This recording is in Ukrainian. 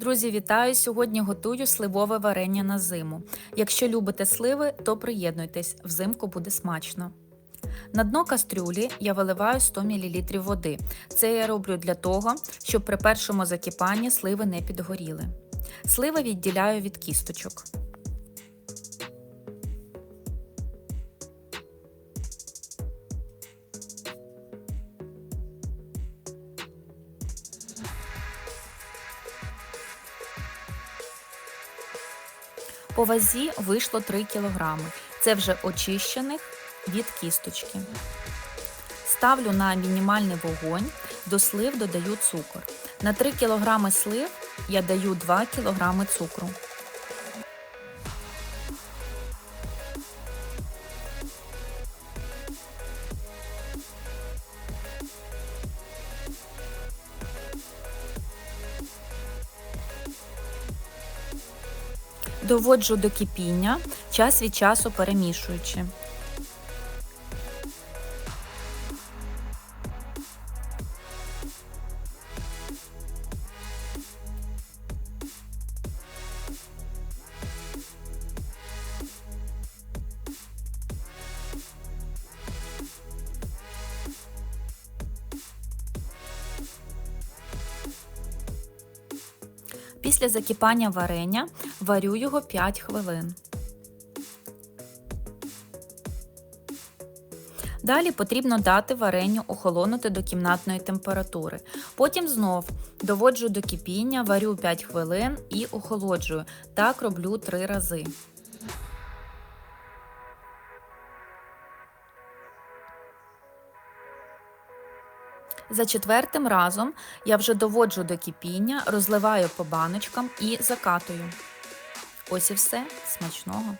Друзі, вітаю! Сьогодні готую сливове варення на зиму. Якщо любите сливи, то приєднуйтесь, взимку буде смачно. На дно кастрюлі я виливаю 100 мл води. Це я роблю для того, щоб при першому закипанні сливи не підгоріли. Сливи відділяю від кісточок. По вазі вийшло 3 кг. Це вже очищених від кісточки. Ставлю на мінімальний вогонь, до слив додаю цукор. На 3 кг слив я даю 2 кг цукру. Доводжу до кипіння, час від часу перемішуючи. Після закипання варення варю його 5 хвилин. Далі потрібно дати варенню охолонути до кімнатної температури. Потім знов доводжу до кипіння, варю 5 хвилин і охолоджую. Так роблю 3 рази. За четвертим разом я вже доводжу до кипіння, розливаю по баночкам і закатую. Ось і все смачного.